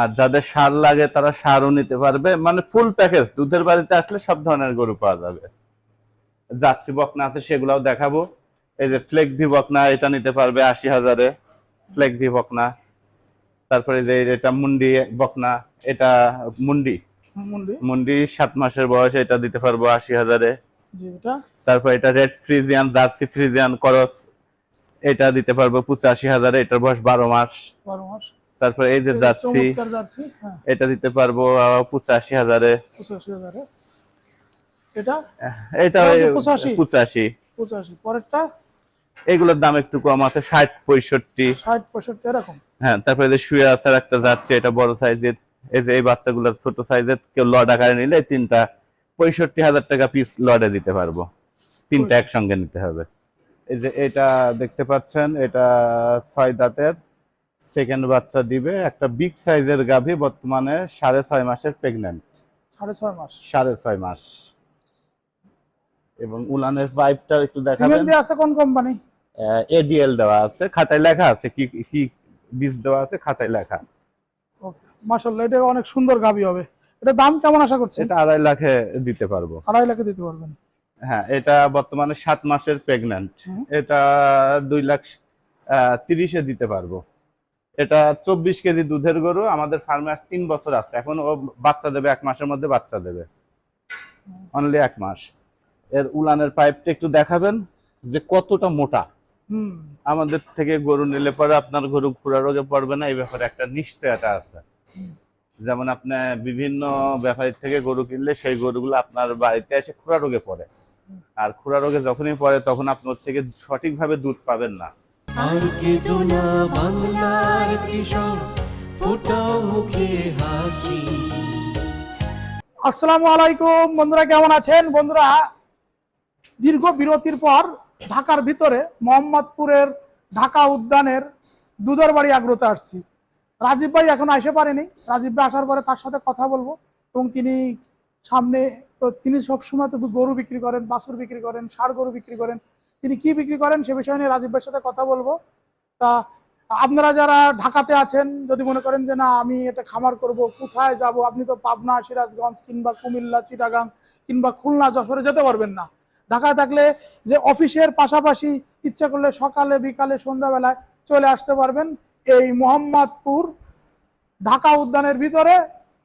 আর যাদের সার লাগে তারা সারও নিতে পারবে। মানে ফুল প্যাকেজ দুধের বাড়িতে আসলে সব ধরনের গরু পাওয়া যাবে। জার্সি বকনা আছে সেগুলাও দেখাবো। এই যে ফ্লেক ভি বকনা এটা নিতে পারবে আশি হাজারে। ফ্লেক ভি বকনা। তারপরে যে এটা মুন্ডি বকনা এটা মুন্ডি। মুন্ডি? সাত মাসের বয়স এটা দিতে পারব আশি হাজারে। তারপর এটা রেড ফ্রিজিয়ান জার্সি ফ্রিজিয়ান করস। এটা দিতে পারব পঁচাশি হাজারে এটার বয়স বারো মাস। বারো মাস। তারপর এই যে জার্সি জার্সি হ্যাঁ। এটা দিতে পারব পঁচাশি হাজারে। এটা? এটা এটা কি 85? পঁচাশি। পঁচাশি। পরেরটা? এগুলোর দাম একটু কম আছে ষাট পঁয়ষট্টি। ষাট পঁয়ষট্টি এরকম। হ্যাঁ তারপরে যে শুয়ে একটা যাচ্ছে এটা বড় সাইজের। এই যে এই বাচ্চাগুলো ছোট সাইজের কেউ লড আকারে নিলে তিনটা পঁয়ষট্টি হাজার টাকা পিস লডে দিতে পারব। তিনটা একসঙ্গে নিতে হবে। এই যে এটা দেখতে পাচ্ছেন এটা ছয় দাঁতের। সেকেন্ড বাচ্চা দিবে একটা বিগ সাইজের গাভী বর্তমানে সাড়ে ছয় মাসের প্রেগনেন্ট সাড়ে ছয় মাস। সাড়ে ছয় মাস। এবং উলানের পাইপটা একটু দেখাবেন। আছে কোন কোম্পানি এডিএল দেওয়া আছে খাতায় লেখা আছে কি কি বীজ দেওয়া আছে খাতায় লেখা। ওকে মাশাল্লাহ এটা অনেক সুন্দর গাবি হবে। এটা দাম কেমন আশা করছেন? এটা আড়াই লাখে দিতে পারব। আড়াই লাখে দিতে পারবেন। হ্যাঁ এটা বর্তমানে সাত মাসের প্রেগন্যান্ট এটা দুই লাখ তিরিশে দিতে পারব। এটা চব্বিশ কেজি দুধের গরু আমাদের ফার্মে আজ তিন বছর আছে। এখন ও বাচ্চা দেবে এক মাসের মধ্যে বাচ্চা দেবে। অনলি এক মাস। এর উলানের পাইপটা একটু দেখাবেন যে কতটা মোটা। আমাদের থেকে গরু নিলে পরে আপনার গরু খুরা রোগে পড়বে না এই ব্যাপারে একটা নিশ্চয়তা আছে। যেমন আপনি বিভিন্ন ব্যাপারীর থেকে গরু কিনলে সেই গরুগুলো আপনার বাড়িতে এসে খুরা রোগে পড়ে। আর খুরা রোগে যখনই পড়ে তখন আপনার থেকে সঠিকভাবে দুধ পাবেন না। আর বাংলার কৃষক, ফোটাও মুখে হাসি। আসসালামু আলাইকুম, বন্ধুরা কেমন আছেন? বন্ধুরা, দীর্ঘ বিরতির পর ঢাকার ভিতরে মোহাম্মদপুরের ঢাকা উদ্যানের দুধের বাড়ি আগ্রতে আসছি। রাজীব ভাই এখন আসে পারেনি। রাজীব ভাই আসার পরে তার সাথে কথা বলব এবং তিনি সামনে, তো তিনি সবসময় তো গরু বিক্রি করেন, বাছুর বিক্রি করেন, ষাড় গরু বিক্রি করেন। তিনি কি বিক্রি করেন সে বিষয় নিয়ে রাজীব ভাইয়ের সাথে কথা বলব। তা আপনারা যারা ঢাকাতে আছেন, যদি মনে করেন যে না, আমি এটা খামার করব, কোথায় যাব? আপনি তো পাবনা, সিরাজগঞ্জ কিংবা কুমিল্লা, চিটাগাং কিংবা খুলনা, যশোরে যেতে পারবেন না। ঢাকায় থাকলে যে অফিসের পাশাপাশি ইচ্ছা করলে সকালে, বিকালে, সন্ধ্যাবেলায় চলে আসতে পারবেন। এই মোহাম্মদপুর ঢাকা উদ্যানের ভিতরে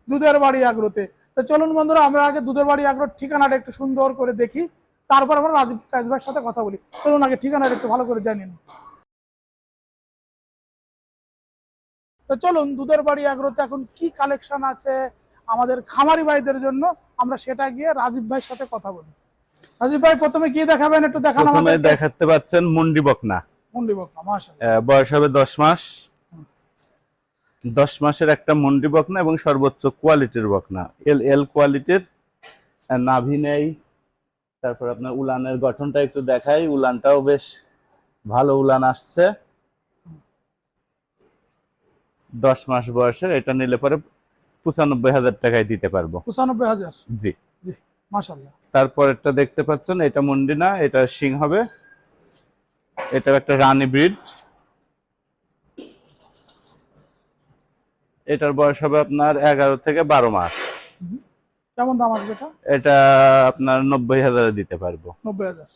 দুধের বাড়ি আগ্রতে। তো চলুন বন্ধুরা, আমরা আগে দুধের বাড়ি আগ্রহ ঠিকানাটা একটু সুন্দর করে দেখি। তারপর আমরা রাজীব কাজ ভাইয়ের সাথে কথা বলি। চলুন আগে ঠিকানাটা একটু ভালো করে জানিয়ে নিই। তো চলুন দুধের বাড়ি আগ্রহতে এখন কি কালেকশন আছে আমাদের খামারি ভাইদের জন্য? আমরা সেটা গিয়ে রাজীব ভাইয়ের সাথে কথা বলি। রাজীব ভাই প্রথমে কি দেখাবেন? একটু দেখান আমাদের দেখাতে পাচ্ছেন মুন্ডি বকনা। মুন্ডি বকনা মাশাআল্লাহ। বয়স হবে দশ মাস। দশ মাসের একটা মুন্ডি বকনা এবং সর্বোচ্চ কোয়ালিটির বকনা। এল এল কোয়ালিটির নাভি নেই। তারপর আপনার উলানের গঠনটা একটু দেখাই। উলানটাও বেশ ভালো উলান আসছে। দশ মাস বয়সের এটা নিলে পরে পঁচানব্বই হাজার টাকায় দিতে পারব। পঁচানব্বই হাজার? জি। তারপর একটা দেখতে পাচ্ছেন এটা মুন্ডি না এটা সিং হবে। এটা একটা রানী ব্রিড। এটার বয়স হবে আপনার এগারো থেকে বারো মাস। কেমন দাম আসবে এটা? এটা আপনার নব্বই হাজারে দিতে পারব। নব্বই হাজার।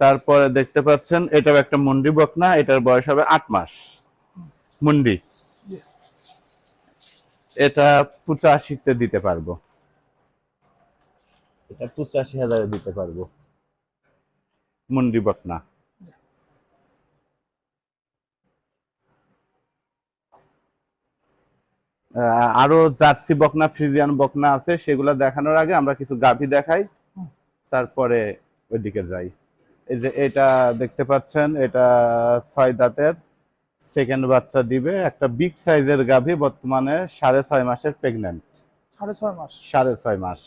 তারপরে দেখতে পাচ্ছেন এটাও একটা মুন্ডি বকনা এটার বয়স হবে আট মাস। মুন্ডি। এটা পঁচাশিতে দিতে পারব। এটা পঁচাশি হাজারে দিতে পারব। মুন্ডি বকনা। আরও জার্সি বকনা ফ্রিজিয়ান বকনা আছে সেগুলো দেখানোর আগে আমরা কিছু গাভী দেখাই। তারপরে ওইদিকে যাই। এই যে এটা দেখতে পাচ্ছেন এটা ছয় দাঁতের সেকেন্ড বাচ্চা দিবে। একটা বিগ সাইজের গাভী বর্তমানে সাড়ে ছয় মাসের প্রেগন্যান্ট সাড়ে ছয় মাস। সাড়ে ছয় মাস।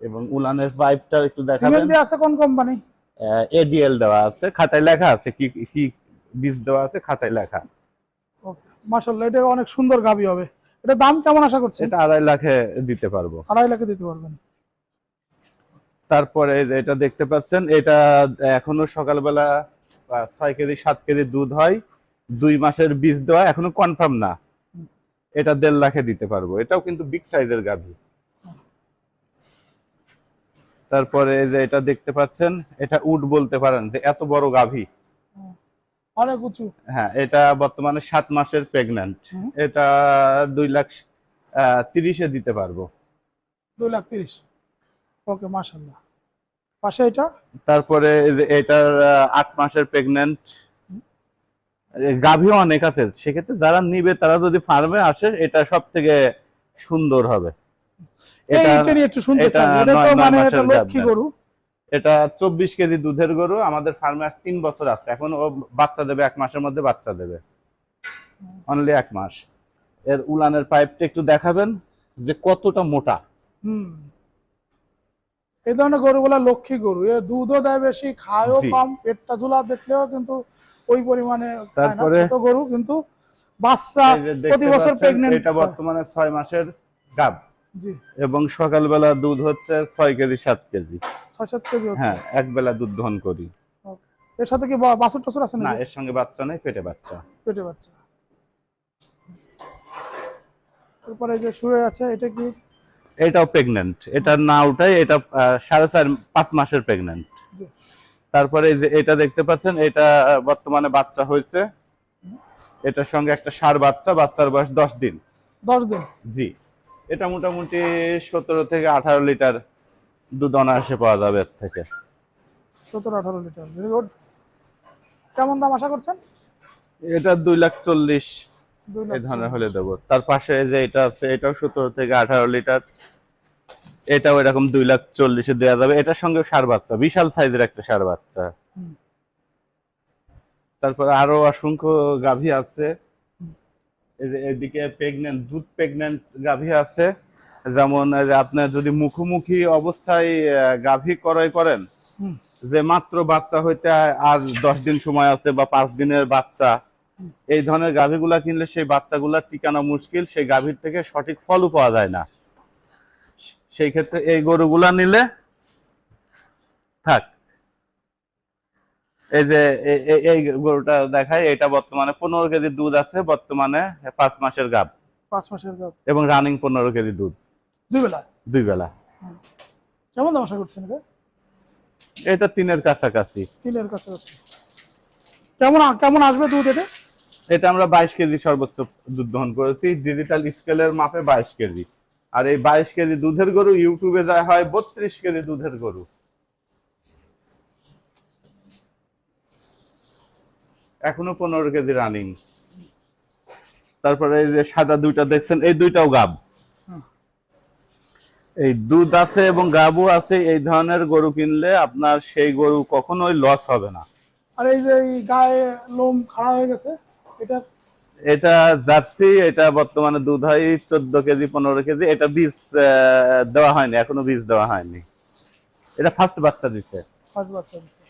এবং উলানের পাইপটা একটু দেখাবেন। আছে কোন কোম্পানি এডিএল দেওয়া আছে খাতায় লেখা আছে কি কি বীজ দেওয়া আছে খাতায় লেখা। মাশাআল্লাহ এটা অনেক সুন্দর গাবি হবে। এটা দাম কেমন আশা করছেন? এটা আড়াই লাখে দিতে পারব। আড়াই লাখে দিতে পারবেন। তারপরে এটা দেখতে পাচ্ছেন এটা এখনও সকালবেলা ছয় কেজি সাত কেজি দুধ হয়। দুই মাসের বীজ দেওয়া এখনও কনফার্ম না। এটা দেড় লাখে দিতে পারব। এটাও কিন্তু বিগ সাইজের গাভী তারপরে যে এটা দেখতে পাচ্ছেন এটা উড বলতে পারেন যে এত বড় গাভী অনেক উঁচু। হ্যাঁ এটা বর্তমানে সাত মাসের প্রেগন্যান্ট এটা দুই লাখ তিরিশে দিতে পারব। দুই লাখ তিরিশ। ওকে মাসাল্লাহ পাশে এটা? তারপরে এটার আট মাসের প্রেগন্যান্ট গাভীও অনেক আছে। সেক্ষেত্রে যারা নিবে তারা যদি ফার্মে আসে এটা সব থেকে সুন্দর হবে। এটা একটু শুনতে চাই। এটা তো নয়- নয় মানে এটা লক্ষ্মী গরু। এটা চব্বিশ কেজি দুধের গরু আমাদের ফার্মে আজ তিন বছর আছে। এখন ও বাচ্চা দেবে এক মাসের মধ্যে বাচ্চা দেবে। অনলি এক মাস। এর উলানের পাইপটা একটু দেখাবেন যে কতটা মোটা। এই ধরনের গরুগুলা লক্ষ্মী গরু। এ দুধও দেয় বেশি খায়ও কম পেটটা ঝুলা দেখলেও কিন্তু ওই পরিমাণে তারপরে- ছোট গরু কিন্তু বাচ্চা প্রতি বছর পাচ্ছেন, প্রেগনেন্ট এটা বর্তমানে ছয় মাসের গাব। জি। এবং সকালবেলা দুধ হচ্ছে ছয় কেজি সাত কেজি। কেজি হচ্ছে? হ্যাঁ এক বেলা দুধ দহন করি। এর সাথে কি বাছুর টাছুর আছে না এর সঙ্গে বাচ্চা নেই পেটে বাচ্চা। পেটে বাচ্চা। তারপরে যে শুয়ে আছে এটা কি? এটাও প্রেগনেন্ট এটা না উঠাই এটা সাড়ে চার পাঁচ মাসের প্রেগনেন্ট জি। তারপরে যে এটা দেখতে পাচ্ছেন এটা বর্তমানে বাচ্চা হয়েছে। এটার সঙ্গে একটা সার বাচ্চা বাচ্চার বয়স দশ দিন। দশ দিন? জি। এটা মোটামুটি সতেরো থেকে আঠারো লিটার দুধ অনায়াসে পাওয়া যাবে এর থেকে। সতেরো আঠারো লিটার ভেরি গুড। কেমন দাম আশা করছেন? এটা দুই লাখ চল্লিশ এই ধরনের হলে দেবো। তার পাশে যে এটা আছে এটাও সতেরো থেকে আঠারো লিটার। এটাও এরকম দুই লাখ চল্লিশে দেওয়া যাবে। এটার সঙ্গে সার বাচ্চা বিশাল সাইজের একটা সার বাচ্চা। তারপরে আরও অসংখ্য গাভী আছে। এদিকে প্রেগনেন্ট দুধ প্রেগনেন্ট গাভী আছে। যেমন আপনার যদি মুখোমুখি অবস্থায় গাভী ক্রয় করেন যে মাত্র বাচ্চা হইতে আর দশ দিন সময় আছে বা পাঁচ দিনের বাচ্চা এই ধরনের গাভীগুলা কিনলে সেই বাচ্চাগুলা টিকানো মুশকিল সেই গাভীর থেকে সঠিক ফলও পাওয়া যায় না। সেই ক্ষেত্রে এই গরুগুলা নিলে থাক। এই যে এই গরুটা দেখায় এটা বর্তমানে পনেরো কেজি দুধ আছে বর্তমানে পাঁচ মাসের গাভ পাঁচ মাসের গাব। এবং রানিং পনেরো কেজি দুধ। দুই বেলা দুই বেলা কেমন দাম আশা করছেন এটা? এটা তিনের কাছাকাছি। তিনের কাছাকাছি। কেমন কেমন আসবে দুধ এটা এটা আমরা বাইশ কেজি সর্বোচ্চ দুধ দহন করেছি। ডিজিটাল স্কেলের মাপে বাইশ কেজি। আর এই বাইশ কেজি দুধের গরু ইউটিউবে যায় হয় বত্রিশ কেজি দুধের গরু। এখনও পনেরো কেজি রানিং তারপরে এই যে সাদা দুইটা দেখছেন এই দুইটাও গাব। এই দুধ আছে এবং গাবু আছে এই ধরনের গরু কিনলে আপনার সেই গরু কখনোই লস হবে না। আর এই যে গায়ে লোম খাড়া হয়ে গেছে এটা? এটা জার্সি এটা বর্তমানে দুধ হয় চোদ্দ কেজি পনেরো কেজি এটা বীজ দেওয়া হয়নি এখনও বীজ দেওয়া হয়নি। এটা ফার্স্ট বাচ্চা দিচ্ছে ফার্স্ট বাচ্চা দিছে।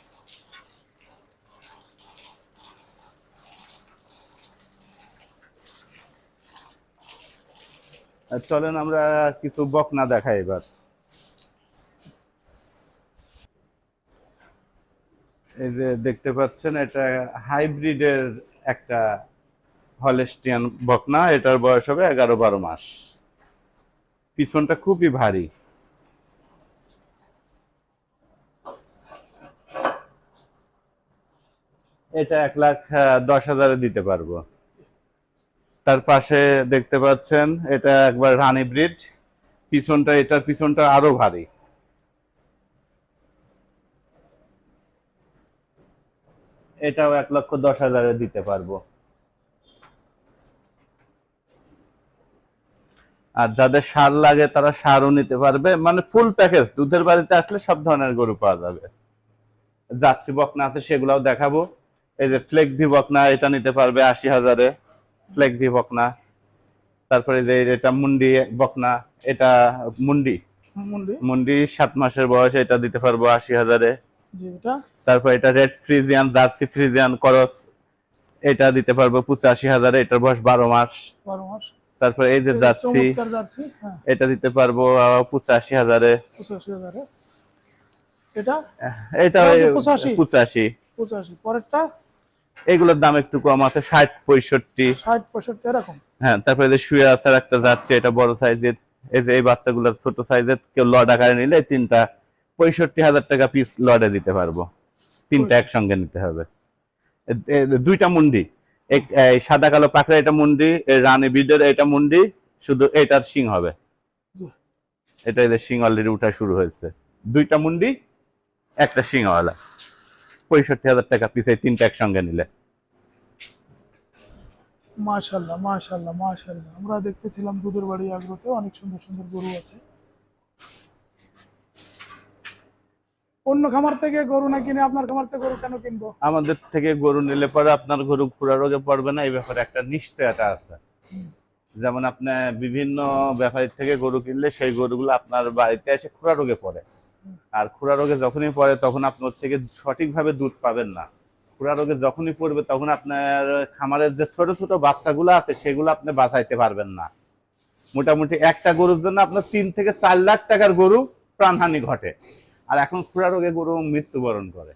চলেন আমরা কিছু বকনা দেখাই এবার। এই যে দেখতে পাচ্ছেন, এটা হাইব্রিডের একটা হলেস্টিয়ান বকনা, এটার বয়স হবে এগারো বারো মাস। পিছনটা খুবই ভারী। এটা এক লাখ দশ হাজারে দিতে পারব। তার পাশে দেখতে পাচ্ছেন, এটা একবার রানি ব্রিড। পিছনটা, এটার পিছনটা আরও ভারী। এটাও এক লক্ষ দশ হাজারে দিতে পারব। আর যাদের সার লাগে, তারা সারও নিতে পারবে। মানে ফুল প্যাকেজ দুধের বাড়িতে আসলে সব ধরনের গরু পাওয়া যাবে। জার্সি বকনা আছে, সেগুলাও দেখাবো। এই যে ফ্লেক ভি বকনা, এটা নিতে পারবে আশি হাজারে। ফ্লেক ভি বকনা। তারপরে যে এটা মুন্ডি বকনা এটা মুন্ডি। মুন্ডি? সাত মাসের বয়স এটা দিতে পারব আশি হাজারে। এটা? তারপর এটা রেড ফ্রিজিয়ান জার্সি ফ্রিজিয়ান করস এটা দিতে পারব পঁচাশি হাজারে এটার বয়স বারো মাস। বারো মাস। তারপর এই যে জার্সি হ্যাঁ। এটা দিতে পারব পঁচাশি হাজারে। এটা? এটা এটা 85? পঁচাশি। পঁচাশি। পরেরটা? এগুলোর দাম একটু কম আছে ষাট পঁয়ষট্টি। ষাট পঁয়ষট্টি এরকম? হ্যাঁ তারপরে যে শুয়ে আছে একটা যাচ্ছে এটা বড় সাইজের। এই যে এই বাচ্চাগুলো ছোট সাইজের কেউ লড আকারে নিলে তিনটা পঁয়ষট্টি হাজার টাকা পিস লডে দিতে পারব। তিনটা একসঙ্গে নিতে হবে। দুইটা মুন্ডি। সাদা কালো পাকড়া এটা মুন্ডি রানী বিডের এটা মুন্ডি শুধু এটার শিং হবে। এটা এদের শিং অলরেডি উঠা শুরু হয়েছে। দুইটা মুন্ডি একটা শিংওয়ালা। পঁয়ষট্টি হাজার টাকা পিস এই তিনটা একসঙ্গে নিলে। মাশাল্লাহ মাশাল্লাহ মাশাল্লাহ আমরা দেখতেছিলাম দুধের বাড়ি আগ্রতে অনেক সুন্দর সুন্দর গরু আছে। অন্য খামার থেকে গরু না কিনে আপনার খামার থেকে গরু কেন কিনবো? আমাদের থেকে গরু নিলে পরে আপনার গরু খুরা রোগে পড়বে না এই ব্যাপারে একটা নিশ্চয়তা আছে। যেমন আপনি বিভিন্ন ব্যাপারীর থেকে গরু কিনলে সেই গরুগুলো আপনার বাড়িতে এসে খুরা রোগে পড়ে। আর খুরা রোগে যখনই পড়ে, তখন আপনি ওর থেকে সঠিকভাবে দুধ পাবেন না। খুরা রোগে যখনই পড়বে, তখন আপনার খামারের যে ছোট ছোট বাচ্চাগুলো আছে, সেগুলো আপনি বাঁচাইতে পারবেন না। মোটামুটি একটা গরুর জন্য আপনার তিন থেকে চার লাখ টাকার গরু প্রাণহানি ঘটে। আর এখন খুরা রোগে গরু মৃত্যুবরণ করে।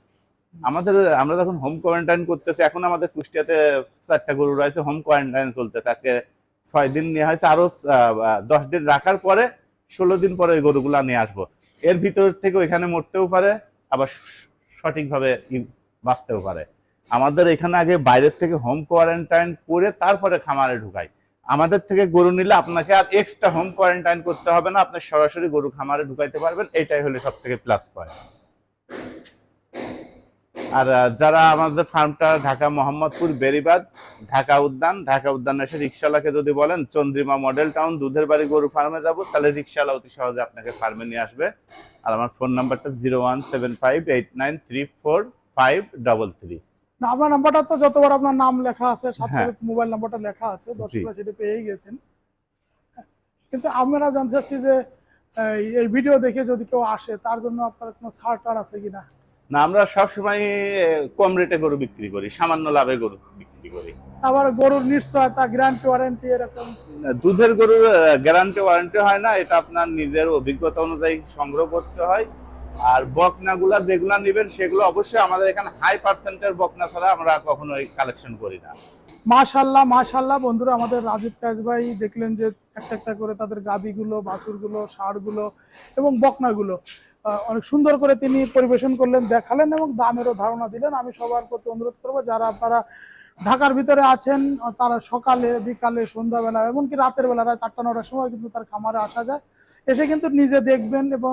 আমাদের, আমরা যখন হোম কোয়ারেন্টাইন করতেছি, এখন আমাদের কুষ্টিয়াতে চারটা গরু রয়েছে হোম কোয়ারেন্টাইন চলতেছে। আজকে ছয় দিন নেওয়া হয়েছে। আরও দশ দিন রাখার পরে ষোলো দিন পরে ওই গরুগুলা নিয়ে আসব। এর ভিতর থেকে ওইখানে মরতেও পারে, আবার সঠিকভাবে বাঁচতেও পারে। আমাদের এখানে আগে বাইরের থেকে হোম কোয়ারেন্টাইন করে তারপরে খামারে ঢুকাই। আমাদের থেকে গরু নিলে আপনাকে আর এক্সট্রা হোম কোয়ারেন্টাইন করতে হবে না, আপনি সরাসরি গরু খামারে ঢুকাইতে পারবেন, এটাই হলে সব থেকে প্লাস পয়েন্ট আর যারা আমাদের ফার্মটা ঢাকা মোহাম্মদপুর বেরিবাদ ঢাকা উদ্যান ঢাকা উদ্যান এসে রিক্সাওয়ালাকে যদি বলেন চন্দ্রিমা মডেল টাউন দুধের বাড়ি গরু ফার্মে যাব তাহলে রিক্সাওয়ালা অতি সহজে আপনাকে ফার্মে নিয়ে আসবে। আর আমার ফোন নাম্বারটা zero one seven five eight nine three four five double three আপনার নাম্বারটা তো যতবার আপনার নাম লেখা আছে সাথে হ্যাঁ। মোবাইল নাম্বারটা লেখা আছে দর্শকরা সেটা পেয়েই গেছেন। কিন্তু আমরা জানতে চাচ্ছি যে এই- ভিডিও দেখে যদি কেউ আসে তার জন্য আপনার কোনো ছাড় টাড় আছে কিনা? না আমরা সবসময় কম রেটে গরু বিক্রি করি সামান্য লাভে গরু বিক্রি করি। আবার গরুর নিশ্চয়তা গ্যারান্টি ওয়ারেন্টি এরকম? দুধের গরুর গ্যারান্টি ওয়ারেন্টি হয় না এটা আপনার নিজের অভিজ্ঞতা অনুযায়ী সংগ্রহ করতে হয়। আর বকনাগুলা যেগুলা নেবেন সেগুলো অবশ্যই আমাদের এখানে হাই পার্সেন্টের বকনা ছাড়া আমরা কখনোই কালেকশন করি না। মাশাল্লাহ মাশাল্লাহ বন্ধুরা আমাদের রাজীব কাজ ভাই দেখলেন যে একটা একটা করে তাদের গাবিগুলো বাছুরগুলো ষাঁড়গুলো এবং বকনাগুলো। অনেক সুন্দর করে তিনি পরিবেশন করলেন, দেখালেন এবং দামেরও ধারণা দিলেন। আমি সবার প্রতি অনুরোধ করব, যারা আপনারা ঢাকার ভিতরে আছেন, তারা সকালে, বিকালে, সন্ধ্যাবেলা এমনকি রাতের বেলা, রাত আটটা, নটার সময় কিন্তু তার খামারে আসা যায়। এসে কিন্তু নিজে দেখবেন এবং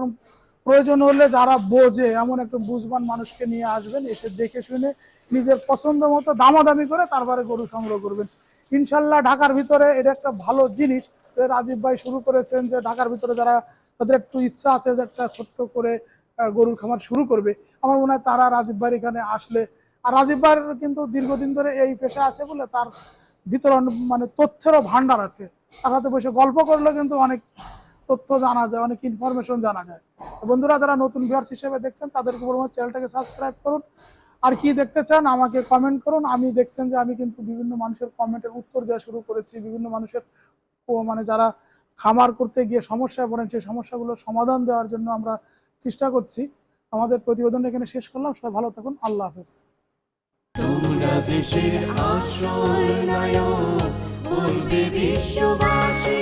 প্রয়োজন হলে যারা বোঝে, এমন একটা বুঝবান মানুষকে নিয়ে আসবেন, এসে দেখে শুনে নিজের পছন্দ মতো দামাদামি করে তারপরে গরু সংগ্রহ করবেন। ইনশাল্লাহ ঢাকার ভিতরে এটা একটা ভালো জিনিস। রাজীব ভাই শুরু করেছেন যে ঢাকার ভিতরে যারা তাদের একটু ইচ্ছা আছে যে একটা ছোট্ট করে গরুর খামার শুরু করবে। আমার মনে হয় তারা রাজীব ভাইয়ের এখানে আসলে, আর রাজীব ভাইয়ের কিন্তু দীর্ঘদিন ধরে এই পেশা আছে বলে তার অনেক মানে তথ্যেরও ভান্ডার আছে। তার সাথে বসে গল্প করলে কিন্তু অনেক তথ্য জানা যায়, অনেক ইনফরমেশন জানা যায়। বন্ধুরা, যারা নতুন ভিউয়ার্স হিসেবে দেখছেন, তাদেরকে বলব চ্যানেলটাকে সাবস্ক্রাইব করুন। আর কি দেখতে চান, আমাকে কমেন্ট করুন। আমি দেখছেন যে আমি কিন্তু বিভিন্ন মানুষের কমেন্টের উত্তর দেওয়া শুরু করেছি, বিভিন্ন মানুষের মানে যারা খামার করতে গিয়ে সমস্যায় পড়েন, সেই সমস্যাগুলোর সমাধান দেওয়ার জন্য আমরা চেষ্টা করছি। আমাদের প্রতিবেদন এখানে শেষ করলাম। সবাই ভালো থাকুন। আল্লাহ হাফেজ। তোমরা দেশের আসল নায়ক, বলবে বিশ্ববাসী।